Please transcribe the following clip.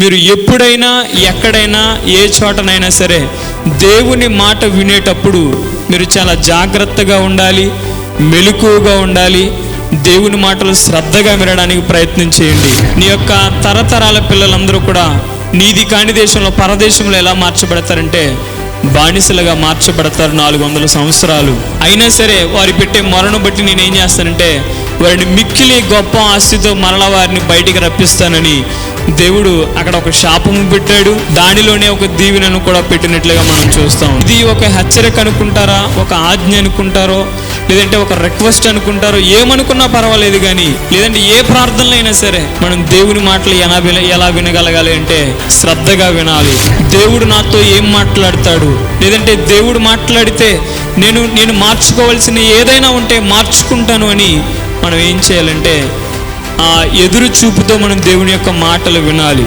మీరు ఎప్పుడైనా ఎక్కడైనా ఏ చోటనైనా సరే దేవుని మాట వినేటప్పుడు మీరు చాలా జాగ్రత్తగా ఉండాలి మెలకువగా ఉండాలి దేవుని మాటలు శ్రద్ధగా వినడానికి ప్రయత్నం చేయండి. నీ యొక్క తరతరాల పిల్లలందరూ కూడా నీది కాని దేశంలో పరదేశంలో ఎలా మార్చబడతారంటే బానిసలుగా మార్చబడతారు నాలుగు వందల సంవత్సరాలు. అయినా సరే వారి పెట్టే మొరను బట్టి నేనేం చేస్తానంటే వారిని మిక్కిలి గొప్ప ఆస్తితో మరల వారిని బయటికి రప్పిస్తానని దేవుడు అక్కడ ఒక శాపము పెట్టాడు. దానిలోనే ఒక దీవెనను కూడా పెట్టినట్లుగా మనం చూస్తాం. ఇది ఒక హెచ్చరిక అనుకుంటారా? ఒక ఆజ్ఞ అనుకుంటారో? లేదంటే ఒక రిక్వెస్ట్ అనుకుంటారో? ఏమనుకున్నా పర్వాలేదు కానీ లేదంటే ఏ ప్రార్థనలైనా సరే మనం దేవుని మాటలు ఎలా విన ఎలా వినగలగాలి అంటే శ్రద్ధగా వినాలి. దేవుడు నాతో ఏం మాట్లాడతాడు? లేదంటే దేవుడు మాట్లాడితే నేను నేను మార్చుకోవాల్సిన ఏదైనా ఉంటే మార్చుకుంటాను అని మనం ఏం చేయాలంటే ఆ ఎదురు చూపుతో మనం దేవుని యొక్క మాటలు వినాలి.